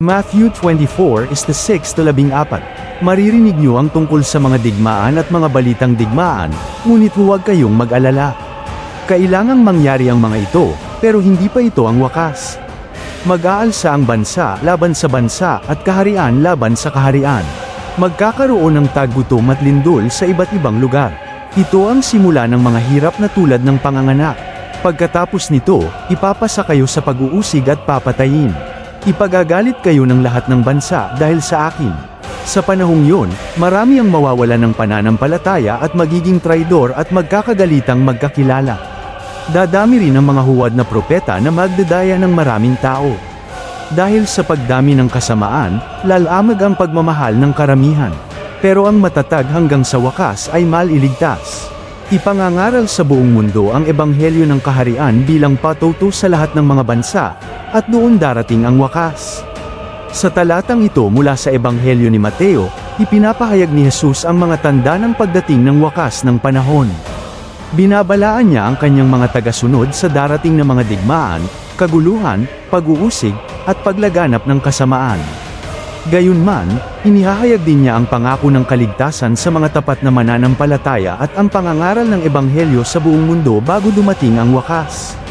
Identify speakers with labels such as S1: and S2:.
S1: Matthew 24 is the 6 to 14. Maririnig niyo ang tungkol sa mga digmaan at mga balitang digmaan, ngunit huwag kayong mag-alala. Kailangang mangyari ang mga ito, pero hindi pa ito ang wakas. Mag-aalsa ang bansa laban sa bansa at kaharian laban sa kaharian. Magkakaroon ng tagutom at lindol sa iba't ibang lugar. Ito ang simula ng mga hirap na tulad ng panganganak. Pagkatapos nito, ipapasa kayo sa pag-uusig at papatayin. Ipagagalit kayo ng lahat ng bansa dahil sa akin. Sa panahong yun, marami ang mawawala ng pananampalataya at magiging traidor at magkakagalitang magkakilala. Dadami rin ang mga huwad na propeta na magdadaya ng maraming tao. Dahil sa pagdami ng kasamaan, lalamag ang pagmamahal ng karamihan. Pero ang matatag hanggang sa wakas ay maliligtas. Ipangangaral sa buong mundo ang ebanghelyo ng kaharian bilang patuto sa lahat ng mga bansa, at doon darating ang wakas. Sa talatang ito mula sa ebanghelyo ni Mateo, ipinapahayag ni Jesus ang mga tanda ng pagdating ng wakas ng panahon. Binabalaan niya ang kanyang mga tagasunod sa darating na mga digmaan, kaguluhan, pag-uusig, at paglaganap ng kasamaan. Gayunman, inihahayag din niya ang pangako ng kaligtasan sa mga tapat na mananampalataya at ang pangangaral ng ebanghelyo sa buong mundo bago dumating ang wakas.